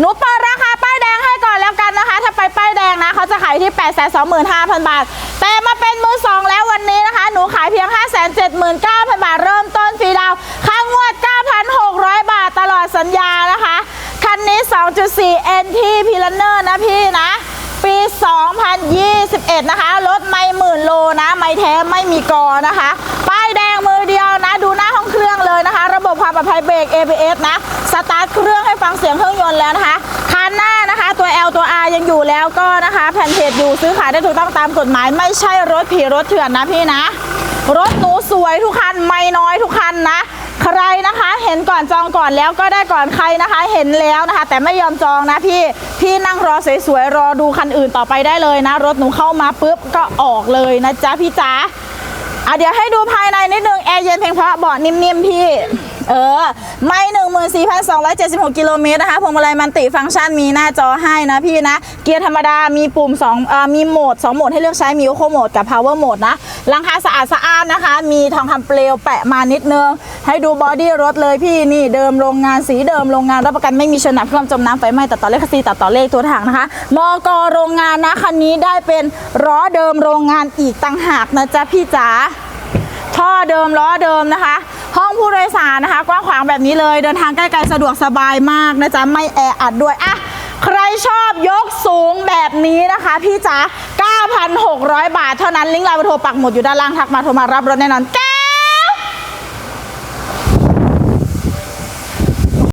หนูเปิดราคาป้ายแดงให้ก่อนแล้วกันนะคะ ถ้าไปป้ายแดงนะเขาจะขายที่ 8 2 5 0 0 0 บาท แต่มาเป็นมือสองแล้ววันนี้นะคะ หนูขายเพียง 5 7 9 0 0 0 บาท เริ่มต้นฟรีดาวค่างวด 9,600 บาทตลอดสัญญานะคะ คันนี้ 2.4 NT p l a n n e r นะพี่นะ ปี 2021 นะคะ รถไม่หมื่นโลนะ ไม่แท้ไม่มีกอนะคะ ป้ายแดงมือเดียวนะ ดูหน้าห้องเครื่องเลยนะคะ ระบบความปลอดภัยเบรก ABS นะ สตาร์ทเครื่องให้ฟังเสียงเครื่องยนต์แล้วนะคะคันหน้านะคะตัว L ตัว R ยังอยู่แล้วก็นะคะแผ่นเพจอยู่ซื้อขายได้ถูกต้องตามกฎหมาย ไม่ใช่รถผีรถเถื่อนนะพี่นะ รถหนูสวยทุกคันไม่น้อยทุกคันนะใครนะคะเห็นก่อนจองก่อนแล้วก็ได้ก่อนใครนะคะเห็นแล้วนะคะ แต่ไม่ยอมจองนะพี่พี่นั่งรอสวยๆรอดูคันอื่นต่อไปได้เลยนะ รถหนูเข้ามาปุ๊บก็ออกเลยนะจ๊ะพี่จ๋าอะเดี๋ยวให้ดูภายในนิดนึงแอร์เย็นเพียงเพราะเบาะนิ่มๆพี่ เออ ไม่หนึ่งหมื่นสี่พันสองร้อยเจ็ดสิบหกกิโลเมตรนะคะพวงมาลัยมันติฟังก์ชันมีหน้าจอให้นะพี่นะ เกียร์ธรรมดา มีปุ่ม2อ่อมีโหมด2โหมดให้เลือกใช้ มีโคโหมดกับ power mode นะหลังคาสะอาดสะอาดนะคะ มีทองคำเปลวแปะมานิดนึง ให้ดูบอดี้รถเลยพี่นี่เดิมโรงงานสีเดิมโรงงานรับประกันไม่มีชนหนักเครื่องจมน้ำไฟไหม้ตัดต่อเลขคัสซีตัดต่อเลขตัวถังนะคะมกโรงงานนะคันนี้ได้เป็นล้อเดิมโรงงานอีกต่างหากนะจ๊ะพี่จ๋าท่อเดิมล้อเดิมนะคะ ห้องผู้โดยสารนะคะ กว้างขวางแบบนี้เลยเดินทางใกล้ๆสะดวกสบายมากนะจ๊ะไม่แออัดด้วยอะใครชอบยกสูงแบบนี้นะคะพี่จ๋า9,600 บาทเท่านั้นลิงก์ไลน์โทรปักหมุดอยู่ด้านล่างทักมาโทรมารับรถแน่นอนแก